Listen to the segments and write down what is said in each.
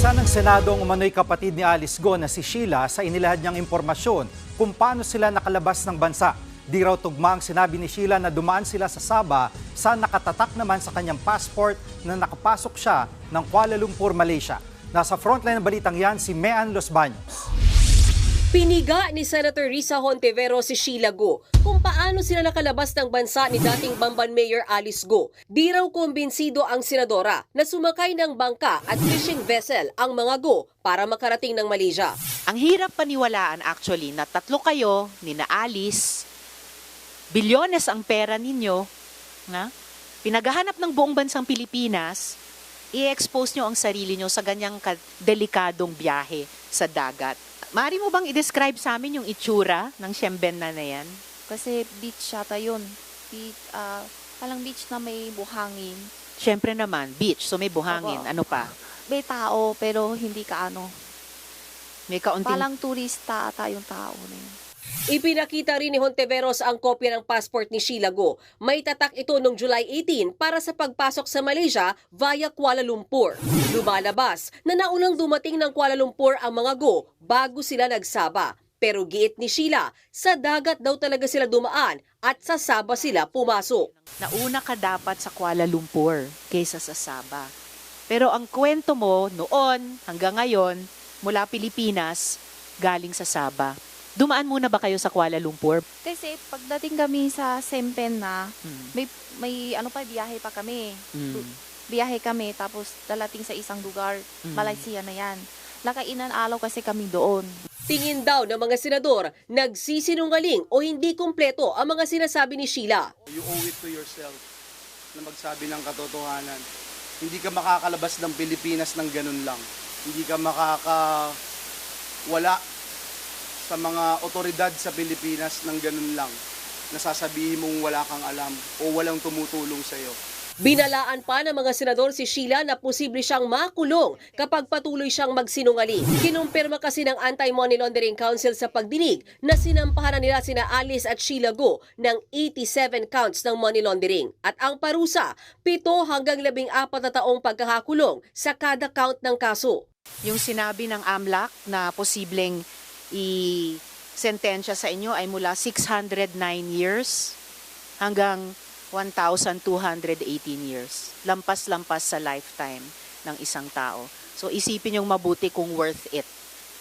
Inisa ng Senado ang umano'y kapatid ni Alice Go na si Sheila sa inilahad niyang impormasyon kung paano sila nakalabas ng bansa. Di raw tugma ang sinabi ni Sheila na dumaan sila sa Saba sa nakatatak naman sa kanyang passport na nakapasok siya ng Kuala Lumpur, Malaysia. Nasa frontline ng balitang yan si Mean Los Baños. Piniga ni Senator Risa Hontevero si Sheila Go kung paano sila nakalabas ng bansa ni dating Bamban Mayor Alice Go. Di raw kumbinsido ang senadora na sumakay ng bangka at fishing vessel ang mga Go para makarating ng Malaysia. Ang hirap paniwalaan actually na tatlo kayo, ni na Alice, bilyones ang pera ninyo, na? pinaghahanap ng buong bansang Pilipinas, i-expose nyo ang sarili nyo sa ganyang ka- delikadong biyahe sa dagat. Mari mo bang i-describe sa amin yung itsura ng Shemben na na yan? Kasi beach yata yun. Beach, ah, palang beach na may buhangin. Siyempre naman, beach, so may buhangin. Opo. Ano pa? May tao, pero hindi ka ano. May kaunting... Palang turista ata yung tao na yun. Ipinakita rin ni Honteveros ang kopya ng passport ni Sheila Go. May tatak ito noong July 18 para sa pagpasok sa Malaysia via Kuala Lumpur. Lumalabas na naunang dumating ng Kuala Lumpur ang mga Go bago sila nagsaba. Pero giit ni Sheila, sa dagat daw talaga sila dumaan at sa Saba sila pumasok. Nauna ka dapat sa Kuala Lumpur kaysa sa Sabah. Pero ang kwento mo noon hanggang ngayon, mula Pilipinas, galing sa Sabah. Dumaan muna ba kayo sa Kuala Lumpur? Kasi pagdating kami sa Sempen na, Hmm. may, may ano pa, biyahe pa kami. Mm. Biyahe kami, tapos dalating sa isang lugar, Mm. Malaysia na yan. Lakainan alaw kasi kami doon. Tingin daw ng mga senador, nagsisinungaling o hindi kumpleto ang mga sinasabi ni Sheila. You owe it to yourself na magsabi ng katotohanan. Hindi ka makakalabas ng Pilipinas ng ganun lang. Hindi ka makaka wala sa mga otoridad sa Pilipinas ng ganun lang. Nasasabihin mong wala kang alam o walang tumutulong sa iyo. Binalaan pa ng mga senador si Sheila na posible siyang makulong kapag patuloy siyang magsinungaling. Kinumpirma kasi ng Anti-Money Laundering Council sa pagdinig na sinampahan na nila sina Alice at Sheila Go ng 87 counts ng money laundering. At ang parusa, 7 hanggang 14 na taong pagkakakulong sa kada count ng kaso. Yung sinabi ng AMLAC na posibleng i-sentensya sa inyo ay mula 609 years hanggang 1,218 years. Lampas-lampas sa lifetime ng isang tao. So isipin yung mabuti kung worth it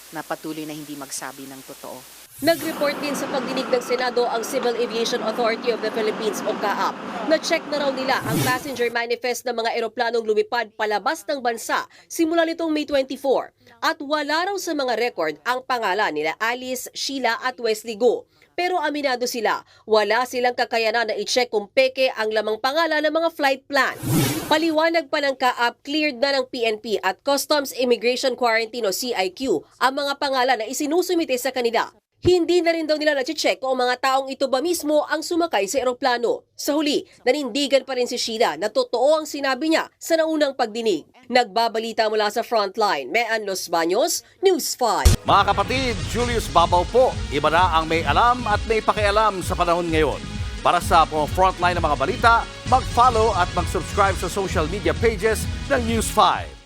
na patuloy na hindi magsabi ng totoo. Nag-report din sa pagdinig ng Senado ang Civil Aviation Authority of the Philippines o CAAP. Na-check na raw nila ang passenger manifest ng mga eroplanong lumipad palabas ng bansa simula nitong May 24. At wala raw sa mga record ang pangalan nila Alice, Sheila at Wesley Go. Pero aminado sila, wala silang kakayanan na i-check kung peke ang lamang pangalan ng mga flight plan. Paliwanag pa ng CAAP, cleared na ng PNP at Customs Immigration Quarantine o CIQ ang mga pangalan na isinusumite sa kanila. Hindi na rin daw nila na-check kung mga taong ito ba mismo ang sumakay sa eroplano. Sa huli, nanindigan pa rin si Sheila na totoo ang sinabi niya sa naunang pagdinig. Nagbabalita mula sa frontline, Mean Los Baños, News 5. Mga kapatid, Julius Babaw po. Iba na ang may alam at may pakialam sa panahon ngayon. Para sa mga frontline ng mga balita, mag-follow at mag-subscribe sa social media pages ng News 5.